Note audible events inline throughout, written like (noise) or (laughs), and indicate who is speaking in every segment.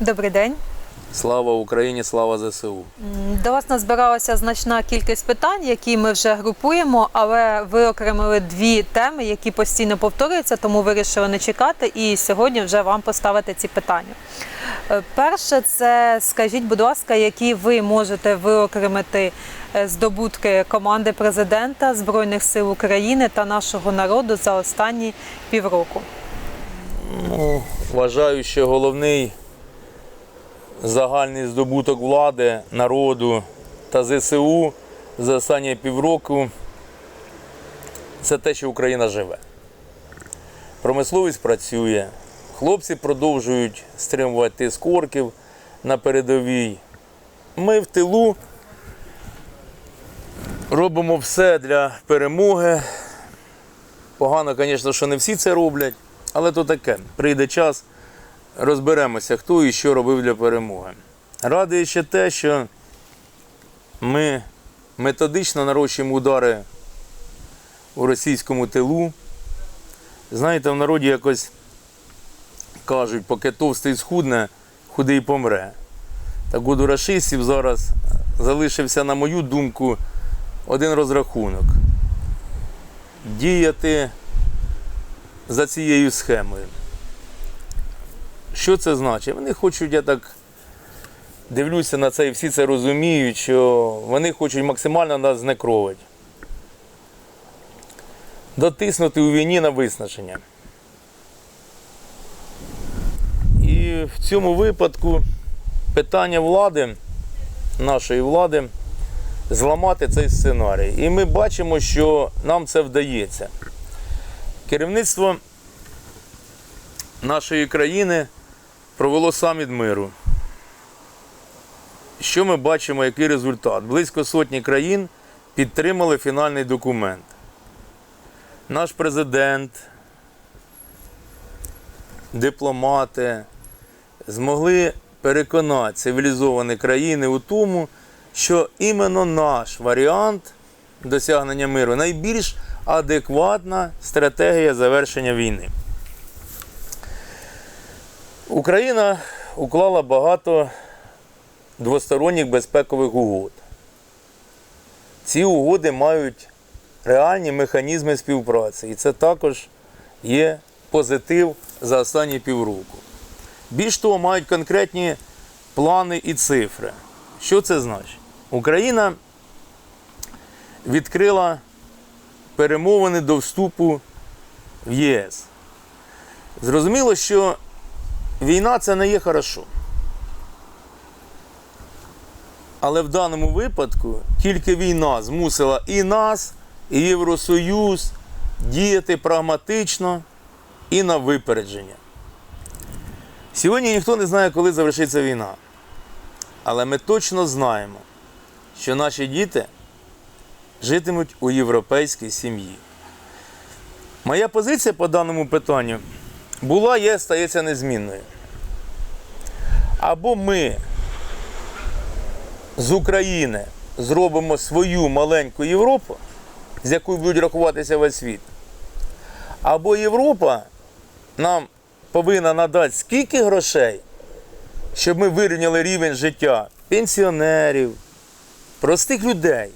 Speaker 1: Добрий день.
Speaker 2: Слава Україні, слава ЗСУ.
Speaker 1: До вас назбиралася значна кількість питань, які ми вже групуємо, але ви окремили дві теми, які постійно повторюються, тому вирішили не чекати і сьогодні вже вам поставити ці питання. Е, Перше, це скажіть, будь ласка, які ви можете виокремити е, здобутки команди президента Збройних сил України та нашого народу за останні півроку?
Speaker 2: Ну, вважаю, що головний загальний здобуток влади, народу та ЗСУ за останні півроку це те, що Україна живе. Промисловість працює, хлопці продовжують стримувати тиск орків на передовій. Ми в тилу робимо все для перемоги. Погано, звісно, що не всі це роблять, але то таке. Прийде час, розберемося, хто і що робив для перемоги. Радує ще те, що ми методично нарощуємо удари у російському тилу. Знаєте, в народі якось кажуть, поки товстий схудне, худий помре. Так от у рашистів зараз залишився, на мою думку, один розрахунок. Діяти за цією схемою. Що це значить? Вони хочуть, я так дивлюся на це і всі це розуміють, що вони хочуть максимально нас знекровити. Дотиснути у війні на виснаження. І в цьому випадку питання влади, нашої влади, зламати цей сценарій. І ми бачимо, що нам це вдається. Керівництво нашої країни провело саміт миру. Що ми бачимо, який результат? Близько сотні країн підтримали фінальний документ. Наш президент, дипломати змогли переконати цивілізовані країни у тому, що іменно наш варіант досягнення миру найбільш адекватна стратегія завершення війни. Україна уклала багато двосторонніх безпекових угод. Ці угоди мають реальні механізми співпраці, і це також є позитив за останні півроку. Більш того, мають конкретні плани і цифри. Що це значить? Україна відкрила перемовини до вступу в ЄС. Зрозуміло, що війна це не є хорошо. Але в даному випадку тільки війна змусила і нас, і Євросоюз діяти прагматично і на випередження. Сьогодні ніхто не знає, коли завершиться війна. Але ми точно знаємо, що наші діти житимуть у європейській сім'ї. Моя позиція по даному питанню була, є, стається незмінною. Або ми з України зробимо свою маленьку Європу, з якою будуть рахуватися весь світ. Або Європа нам повинна надати скільки грошей, щоб ми вирівняли рівень життя пенсіонерів, простих людей.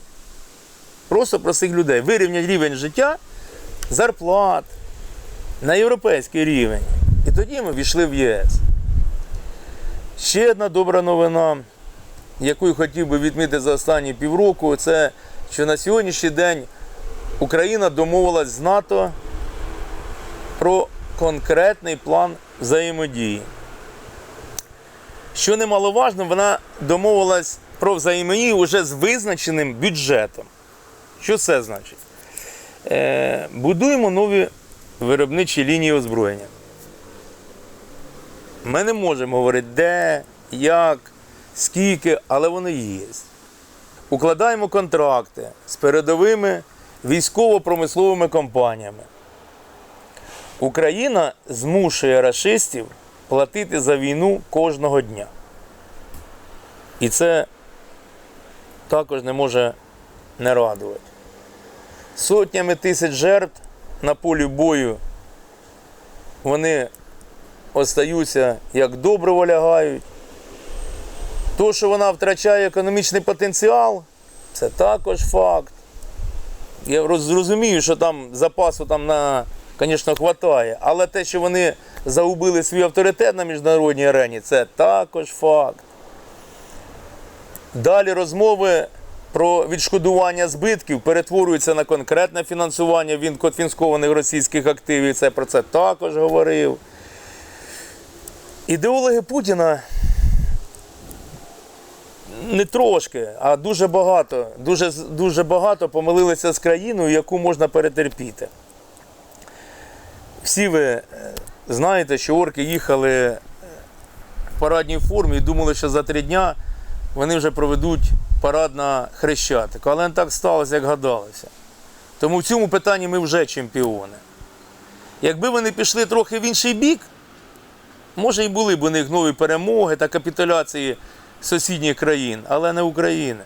Speaker 2: Просто простих людей. Вирівнять рівень життя, зарплат на європейський рівень. І тоді ми війшли в ЄС. Ще одна добра новина, яку я хотів би відмітити за останні півроку, це що на сьогоднішній день Україна домовилась з НАТО про конкретний план взаємодії. Що немаловажно, вона домовилась про взаємодію вже з визначеним бюджетом. Що це значить? Е, будуємо нові виробничі лінії озброєння. Ми не можемо говорити, де, як, скільки, але вони є. Укладаємо контракти з передовими військово-промисловими компаніями. Україна змушує рашистів платити за війну кожного дня. І це також не може не радувати. Сотнями тисяч жертв на полі бою вони остаються як добриво лягають. То, що вона втрачає економічний потенціал, це також факт. Я роз- зрозумію, що там запасу там на, звісно, хватає, але те, що вони загубили свій авторитет на міжнародній арені, це також факт. Далі розмови про відшкодування збитків перетворюються на конкретне фінансування він конфіскованих російських активів. Це про це також говорив. Ідеологи Путіна не трошки, а дуже багато, дуже, дуже багато помилилися з країною, яку можна перетерпіти. Всі ви е, знаєте, що орки їхали е, в парадній формі і думали, що за три дня вони вже проведуть парад на Хрещатику. Але не так сталося, як гадалося. Тому в цьому питанні ми вже чемпіони. Якби вони пішли трохи в інший бік, може і були б у них нові перемоги та капітуляції сусідніх країн, але не України.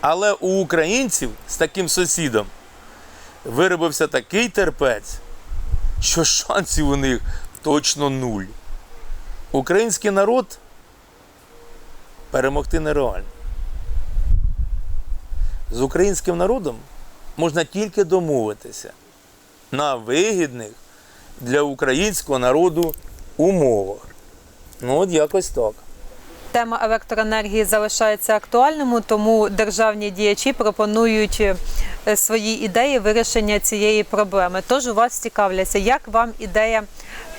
Speaker 2: Але у українців з таким сусідом виробився такий терпець, що шансів у них точно нуль. Український народ перемогти нереально. З українським народом можна тільки домовитися на вигідних для українського народу умовах. Ну, от якось так.
Speaker 1: Тема електроенергії залишається актуальною, тому державні діячі пропонують е, свої ідеї вирішення цієї проблеми. Тож у вас цікавляться, як вам ідея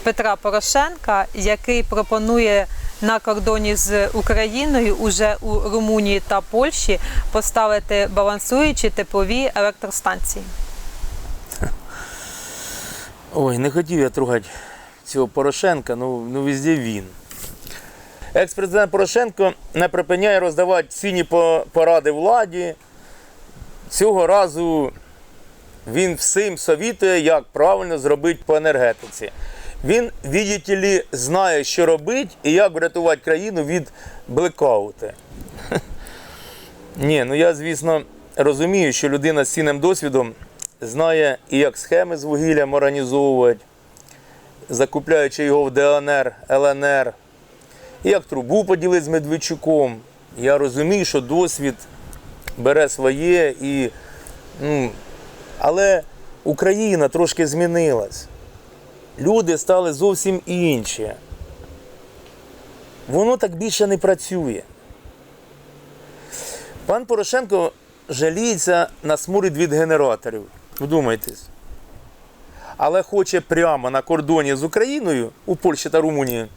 Speaker 1: Петра Порошенка, який пропонує на кордоні з Україною уже у Румунії та Польщі поставити балансуючі теплові електростанції.
Speaker 2: Ой, не хотів я трогати цього Порошенка, ну, ну везде він. Екс-президент Порошенко не припиняє роздавати цінні поради владі. Цього разу він всім совітує, як правильно зробити по енергетиці. Він, видите ли, знає, що робити і як врятувати країну від блекаути. (laughs) Ні, ну я, звісно, розумію, що людина з цінним досвідом знає і як схеми з вугіллям організовувати, закупляючи його в ДНР, ЛНР, і як трубу поділити з Медведчуком. Я розумію, що досвід бере своє і. Ну, але Україна трошки змінилась. Люди стали зовсім інші. Воно так більше не працює. Пан Порошенко жаліється на сморід від генераторів. Вдумайтесь. Але хоче прямо на кордоні з Україною у Польщі та Румунії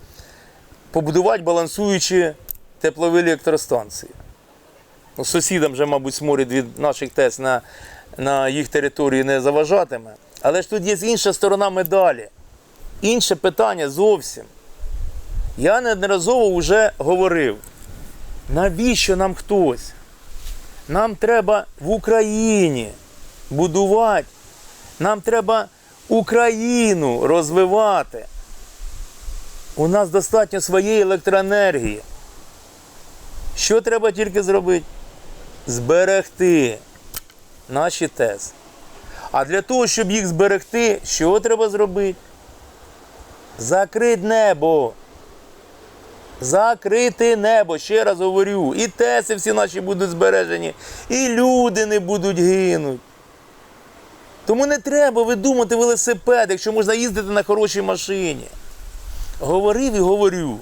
Speaker 2: побудувати балансуючі теплові електростанції. Ну, Сусідам вже, мабуть, сморід від наших ТЕС на, на їх території не заважатиме. Але ж тут є інша сторона медалі. Інше питання зовсім. Я неодноразово вже говорив, навіщо нам хтось? Нам треба в Україні будувати. Нам треба Україну розвивати. У нас достатньо своєї електроенергії. Що треба тільки зробити? Зберегти наші ТЕС. А для того, щоб їх зберегти, що треба зробити? Закрити небо. Закрити небо, ще раз говорю. І теси всі наші будуть збережені, і люди не будуть гинуть. Тому не треба видумати велосипед, якщо можна їздити на хорошій машині. Говорив і говорю,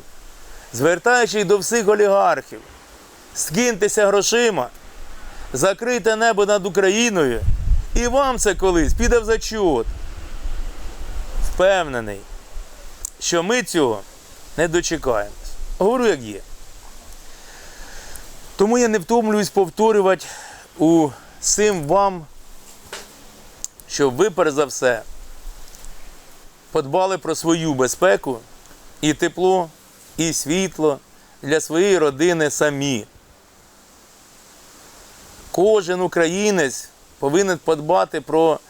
Speaker 2: звертаючись до всіх олігархів, скиньтеся грошима, закрийте небо над Україною, і вам це колись піде в зачот. Впевнений, що ми цього не дочекаємось. Говорю, як є. Тому я не втомлююсь повторювати усім вам, щоб ви, перш за все, подбали про свою безпеку і тепло, і світло для своєї родини самі. Кожен українець повинен подбати про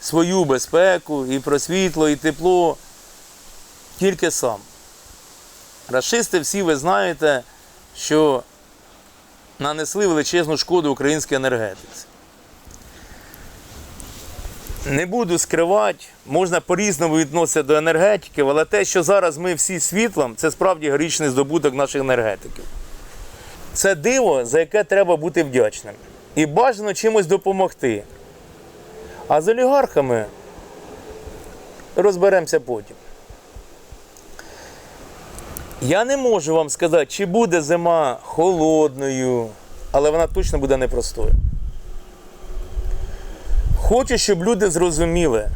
Speaker 2: свою безпеку і про світло і тепло тільки сам. Рашисти всі ви знаєте, що нанесли величезну шкоду українській енергетиці. Не буду скривати, можна по-різному відноситися до енергетиків, але те, що зараз ми всі світлом, це справді героїчний здобуток наших енергетиків. Це диво, за яке треба бути вдячним. І бажано чимось допомогти. А з олігархами розберемося потім. Я не можу вам сказати, чи буде зима холодною, але вона точно буде непростою. Хочу, щоб люди зрозуміли.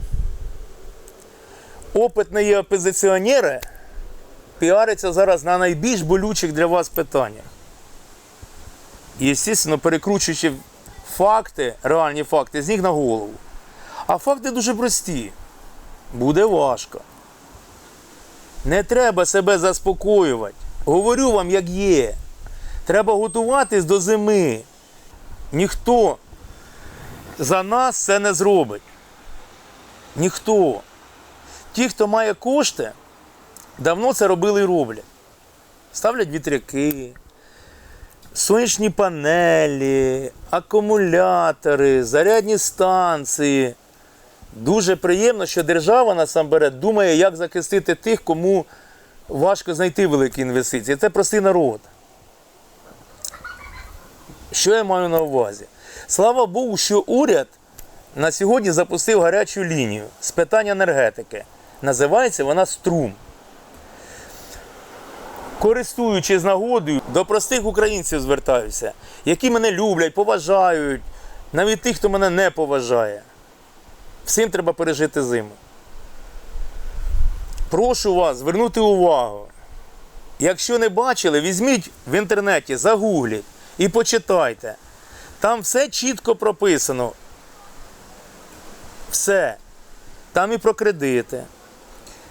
Speaker 2: Опитні опозиціонери піаряться зараз на найбільш болючих для вас питаннях. І, звісно, перекручуючи факти, реальні факти, з них на голову. А факти дуже прості. Буде важко. Не треба себе заспокоювати. Говорю вам, як є. Треба готуватись до зими. Ніхто за нас це не зробить. Ніхто. Ті, хто має кошти, давно це робили і роблять. Ставлять вітряки, сонячні панелі, акумулятори, зарядні станції. Дуже приємно, що держава насамперед думає, як захистити тих, кому важко знайти великі інвестиції. Це простий народ. Що я маю на увазі? Слава Богу, що уряд на сьогодні запустив гарячу лінію з питань енергетики. Називається вона Струм. Користуючись нагодою, до простих українців звертаюся, які мене люблять, поважають, навіть тих, хто мене не поважає. Всім треба пережити зиму. Прошу вас звернути увагу. Якщо не бачили, візьміть в інтернеті, загугліть і почитайте. Там все чітко прописано. Все. Там і про кредити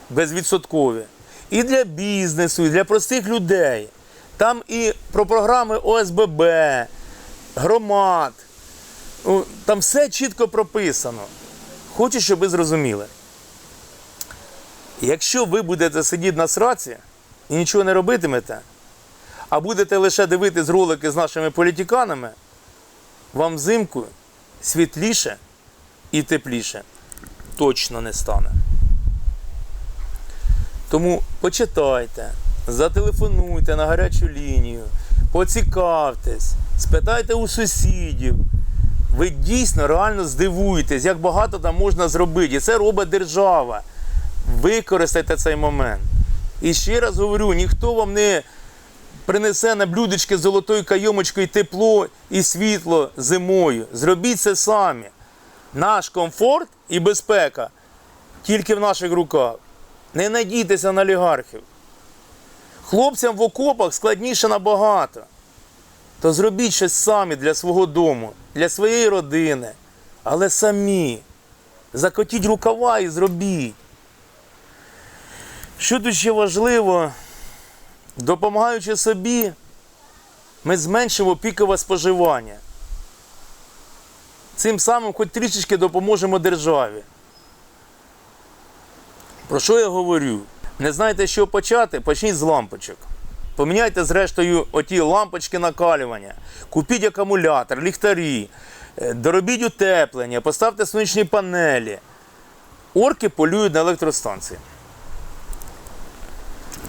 Speaker 2: безвідсоткові. І для бізнесу, і для простих людей. Там і про програми ОСББ, громад. Ну, Там все чітко прописано. Хочу, щоб ви зрозуміли. Якщо ви будете сидіти на сраці і нічого не робитимете, а будете лише дивитись ролики з нашими політиканами, вам взимку світліше і тепліше точно не стане. Тому почитайте, зателефонуйте на гарячу лінію, поцікавтесь, спитайте у сусідів. Ви дійсно реально здивуєтесь, як багато там можна зробити. І це робить держава. Використайте цей момент. І ще раз говорю, ніхто вам не принесе на блюдечки золотою кайомочкою тепло і світло зимою. Зробіть це самі. Наш комфорт і безпека тільки в наших руках. Не надійтеся на олігархів. Хлопцям в окопах складніше набагато. То зробіть щось самі для свого дому, для своєї родини. Але самі. Закотіть рукава і зробіть. Що тут ще важливо, допомагаючи собі, ми зменшимо пікове споживання. Цим самим хоч трішечки допоможемо державі. Про що я говорю? Не знаєте, що почати? Почніть з лампочок. Поміняйте, зрештою, оті лампочки накалювання, купіть акумулятор, ліхтарі, е, доробіть утеплення, поставте сонячні панелі. Орки полюють на електростанції.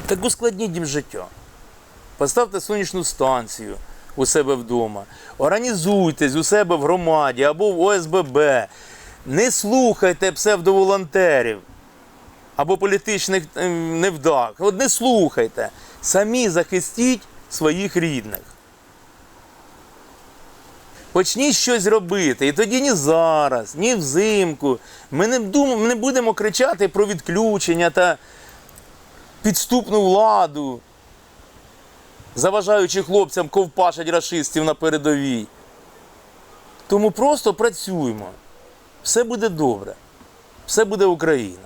Speaker 2: Так ускладніть їм життя. Поставте сонячну станцію у себе вдома. Організуйтесь у себе в громаді або в ОСББ. Не слухайте псевдоволонтерів або політичних е, невдах. От не слухайте. Самі захистіть своїх рідних. Почніть щось робити. І тоді ні зараз, ні взимку. Ми не, дум, ми не будемо кричати про відключення та підступну владу, заважаючи хлопцям ковпашать рашистів на передовій. Тому просто працюємо. Все буде добре. Все буде Україна.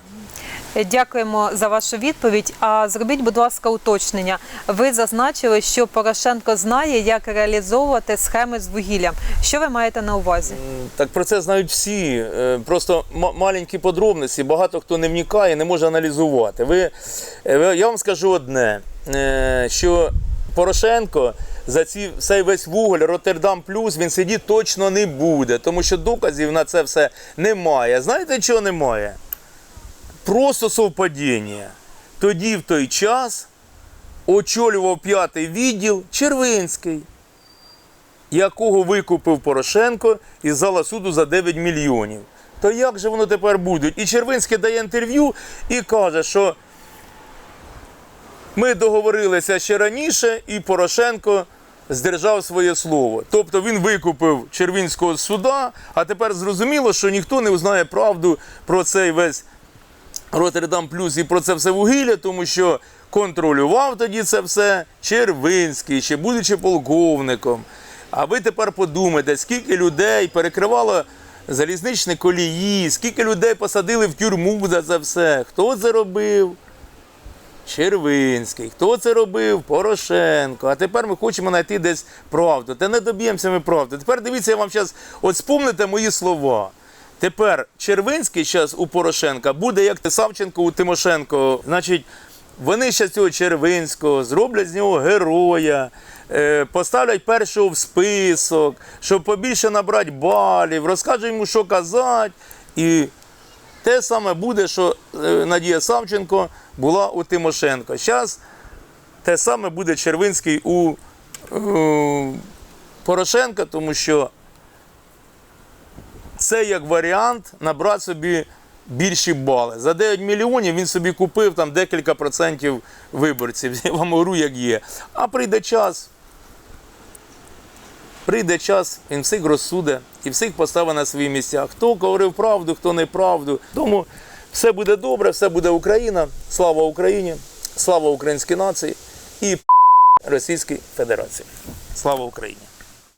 Speaker 1: Дякуємо за вашу відповідь. А зробіть, будь ласка, уточнення. Ви зазначили, що Порошенко знає, як реалізовувати схеми з вугіллям. Що ви маєте на увазі?
Speaker 2: Так про це знають всі. Е, Просто маленькі подробниці, багато хто не вникає, не може аналізувати. Ви, е, я вам скажу одне, е, що Порошенко за ці, цей весь вуголь Роттердам Плюс він сидіти точно не буде, тому що доказів на це все немає. Знаєте, чого немає? Просто совпадіння. Тоді в той час очолював п'ятий відділ Червинський, якого викупив Порошенко із зала суду за 9 мільйонів. То як же воно тепер буде? І Червинський дає інтерв'ю і каже, що ми договорилися ще раніше, і Порошенко здержав своє слово. Тобто він викупив Червінського суда, а тепер зрозуміло, що ніхто не узнає правду про цей весь Роттердам Плюс і про це все вугілля, тому що контролював тоді це все Червинський, ще будучи полковником. А ви тепер подумайте, скільки людей перекривало залізничні колії, скільки людей посадили в тюрму за це все. Хто це робив? Червинський. Хто це робив? Порошенко. А тепер ми хочемо знайти десь правду. Та не доб'ємося ми правди. Тепер дивіться, я вам зараз от спомните мої слова. Тепер Червинський зараз у Порошенка буде як Савченко у Тимошенко. Значить, вони ще цього Червинського зроблять з нього героя, е, поставлять першого в список, щоб побільше набрати балів, розкажуть йому, що казати. І те саме буде, що е, Надія Савченко була у Тимошенко. Зараз те саме буде Червинський у е, Порошенка, тому що це як варіант набрати собі більші бали. За 9 мільйонів він собі купив там декілька процентів виборців. (laughs) Я вам говорю, як є. А прийде час. Прийде час, він всіх розсуде і всіх поставить на свої місця. Хто говорив правду, хто неправду. Тому все буде добре, все буде Україна. Слава Україні, слава українській нації і Російській Федерації. Слава Україні!